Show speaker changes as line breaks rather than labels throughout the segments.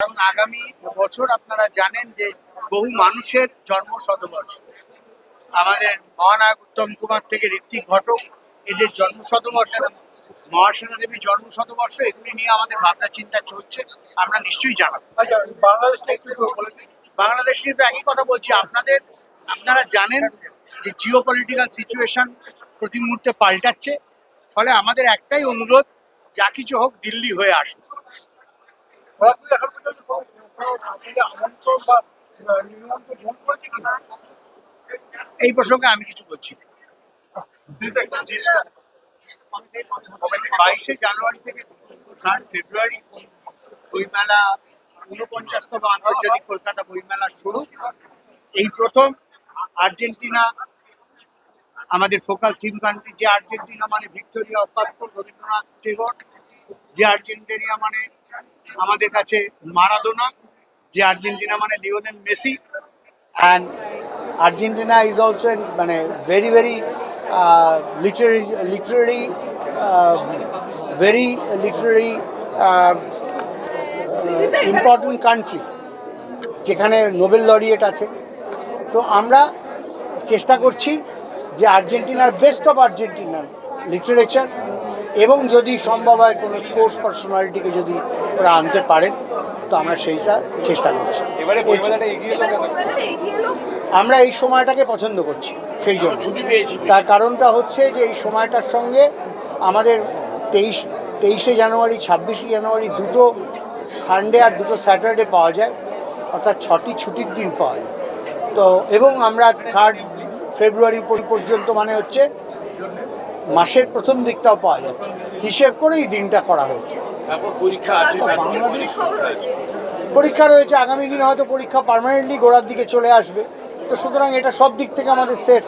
কারণ আগামী বছর আপনারা জানেন যে বহু মানুষের জন্ম শতবর্ষ আমাদের মহানায়ক উত্তম কুমার থেকে ঋত্বিক ঘটক এদের জন্ম শতবর্ষ, মহাসেনা দেবীর জন্ম শতবর্ষ, এগুলি নিয়ে আমাদের ভাবনা চিন্তা চলছে, আমরা নিশ্চয়ই জানাব। বাংলাদেশ নিয়ে তো একই কথা বলছি, আপনাদের, আপনারা জানেন যে জিও পলিটিক্যাল সিচুয়েশন প্রতি মুহূর্তে পাল্টাচ্ছে, ফলে আমাদের একটাই অনুরোধ, যা কিছু হোক দিল্লি হয়ে আসুক এই প্রসঙ্গে আমি কিছু বলছি। বাইশে জানুয়ারি থেকে থার্ড ফেব্রুয়ারি বইমেলা, ঊনপঞ্চাশতম আন্তর্জাতিক কলকাতা বইমেলা শুরু। এই প্রথম আর্জেন্টিনা, আমাদের ফোকাল থিম কান্ট্রি যে আর্জেন্টিনা মানে ভিক্টোরিয়া অকাপ্য রবীন্দ্রনাথ টেগর, যে আর্জেন্টিনা মানে আমাদের কাছে মারাদোনা, যে আর্জেন্টিনা মানে Lionel Messi and Argentina is also মানে very very literally literally very literally important country যেখানে নোবেল লরিয়েট আছে। তো আমরা চেষ্টা করছি যে আর্জেন্টিনার বেস্ট অফ আর্জেন্টিনার লিটারেচার এবং যদি সম্ভব হয় কোনো স্পোর্টস পার্সোনালিটিকে যদি ওরা আনতে পারেন তো আমরা সেইটা চেষ্টা করছি। আমরা এই সময়টাকে পছন্দ করছি সেই জন্য।
ছুটি পেয়েছি
তার কারণটা হচ্ছে যে এই সময়টার সঙ্গে আমাদের তেইশ তেইশে জানুয়ারি ছাব্বিশে জানুয়ারি দুটো সানডে আর দুটো স্যাটারডে পাওয়া যায় অর্থাৎ ছটি ছুটির দিন পাওয়া যায়। তো এবং আমরা থার্ড ফেব্রুয়ারি পর্যন্ত মানে হচ্ছে মাসের প্রথম দিকটাও পাওয়া যাচ্ছে। হিসেব করে এই দিনটা করা হয়েছে।
পরীক্ষা আছে তারপর পরীক্ষা আছে।
পরীক্ষা রয়েছে আগামী দিনে হয়তো পরীক্ষা পার্মানেন্টলি গোড়ার দিকে চলে আসবে। তো সুতরাং এটা সব দিক থেকে আমাদের সেফ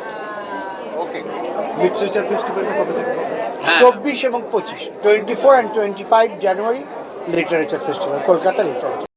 হবে?
চব্বিশ এবং পঁচিশ twenty four and twenty five January literature festival Kolkata literature